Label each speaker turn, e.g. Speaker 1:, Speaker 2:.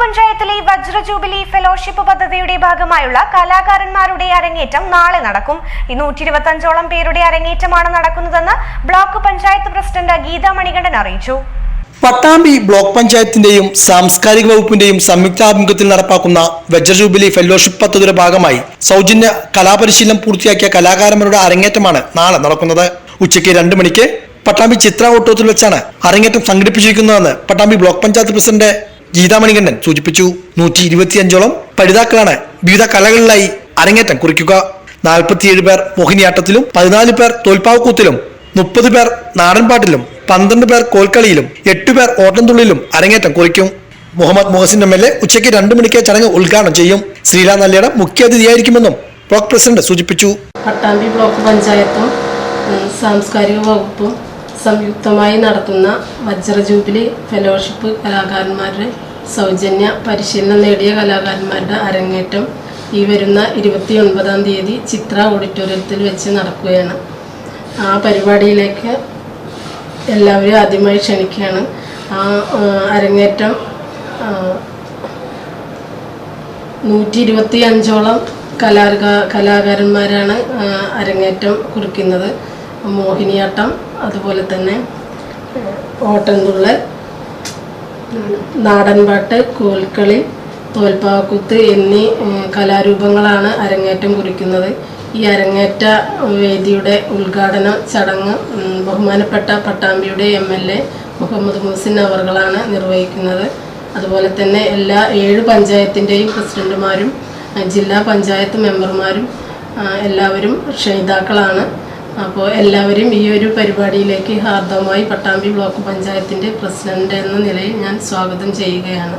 Speaker 1: പഞ്ചായത്തിലെ വജ്ര jubilee fellowship പദ്ധതിയുടെ ഭാഗമായുള്ള കലാകാരന്മാരുടെ അരങ്ങേറ്റം നാളെ നടക്കും. നൂറ്റി ഇരുപത്തഞ്ചോളം പേരുടെ അരങ്ങേറ്റമാണ് നടക്കുന്നതെന്ന് ബ്ലോക്ക് പഞ്ചായത്ത് പ്രസിഡന്റ് ഗീതാ മണികണ്ഠൻ അറിയിച്ചു.
Speaker 2: പട്ടാമ്പി ബ്ലോക്ക് പഞ്ചായത്തിന്റെയും സാംസ്കാരിക വകുപ്പിന്റെയും സംയുക്താഭിമുഖ്യത്തിൽ നടപ്പാക്കുന്ന വെജ്ര ജൂബിലി ഫെലോഷിപ്പ് പദ്ധതിയുടെ ഭാഗമായി സൗജന്യ കലാപരിശീലനം പൂർത്തിയാക്കിയ കലാകാരന്മാരുടെ അരങ്ങേറ്റമാണ് നാളെ നടക്കുന്നത്. ഉച്ചയ്ക്ക് രണ്ട് മണിക്ക് പട്ടാമ്പി ചിത്ര ഓട്ടോത്തിൽ വെച്ചാണ് അരങ്ങേറ്റം സംഘടിപ്പിച്ചിരിക്കുന്നതെന്ന് പട്ടാമ്പി ബ്ലോക്ക് പഞ്ചായത്ത് പ്രസിഡന്റ് ഗീതാ മണികണ്ഠൻ സൂചിപ്പിച്ചു നൂറ്റി ഇരുപത്തിയഞ്ചോളം പഠിതാക്കളാണ് വിവിധ കലകളിലായി അരങ്ങേറ്റം കുറിക്കുക. നാൽപ്പത്തിയേഴ് പേർ മോഹിനിയാട്ടത്തിലും പതിനാല് പേർ തോൽപ്പാവക്കൂത്തിലും മുപ്പത് പേർ നാടൻപാട്ടിലും പന്ത്രണ്ട് പേർ കോൽക്കളിയിലും എട്ട് പേർ ഓട്ടംതുള്ളിലും അരങ്ങേറ്റം കുറിക്കും. Muhammad Muhsin M L A ഉച്ചയ്ക്ക് രണ്ട് മണിക്ക് ചടങ്ങ് ഉദ്ഘാടനം ചെയ്യും. ശ്രീലാ നല്ലയുടെ മുഖ്യാതിഥിയായിരിക്കുമെന്നും ബ്ലോക്ക് പ്രസിഡന്റ് സൂചിപ്പിച്ചു.
Speaker 3: പട്ടാമ്പി ബ്ലോക്ക് പഞ്ചായത്തും സാംസ്കാരിക വകുപ്പും സംയുക്തമായി നടത്തുന്ന വജ്ര ജൂബിലി ഫെലോഷിപ്പ് കലാകാരന്മാരുടെ സൗജന്യ പരിശീലനം നേടിയ കലാകാരന്മാരുടെ അരങ്ങേറ്റം ഈ വരുന്ന ഇരുപത്തി ഒൻപതാം തീയതി ചിത്ര ഓഡിറ്റോറിയത്തിൽ വെച്ച് നടക്കുകയാണ്. ആ പരിപാടിയിലേക്ക് എല്ലാവരും ആദ്യമായി ക്ഷണിക്കുകയാണ്. ആ അരങ്ങേറ്റം നൂറ്റി ഇരുപത്തി അഞ്ചോളം കലാ കലാകാരന്മാരാണ് അരങ്ങേറ്റം കുറിക്കുന്നത്. മോഹിനിയാട്ടം അതുപോലെ തന്നെ ഓട്ടംതുള്ളൽ നാടൻപാട്ട് കോൽക്കളി തോൽപ്പാക്കുത്ത് എന്നീ കലാരൂപങ്ങളാണ് അരങ്ങേറ്റം കുറിക്കുന്നത്. ഈ അരങ്ങേറ്റ വേദിയുടെ ഉദ്ഘാടന ചടങ്ങ് ബഹുമാനപ്പെട്ട പട്ടാമ്പിയുടെ M L A Muhammad Muhsin അവർകളാണ് നിർവഹിക്കുന്നത്. അതുപോലെ തന്നെ എല്ലാ ഏഴ് പഞ്ചായത്തിന്റെയും പ്രസിഡന്റുമാരും ജില്ലാ പഞ്ചായത്ത് മെമ്പർമാരും എല്ലാവരും ക്ഷണിതാക്കളാണ്. അപ്പോൾ എല്ലാവരും ഈ ഒരു പരിപാടിയിലേക്ക് ഹാർദവമായി പട്ടാമ്പി ബ്ലോക്ക് പഞ്ചായത്തിന്റെ പ്രസിഡന്റ് എന്ന നിലയിൽ ഞാൻ സ്വാഗതം ചെയ്യുകയാണ്.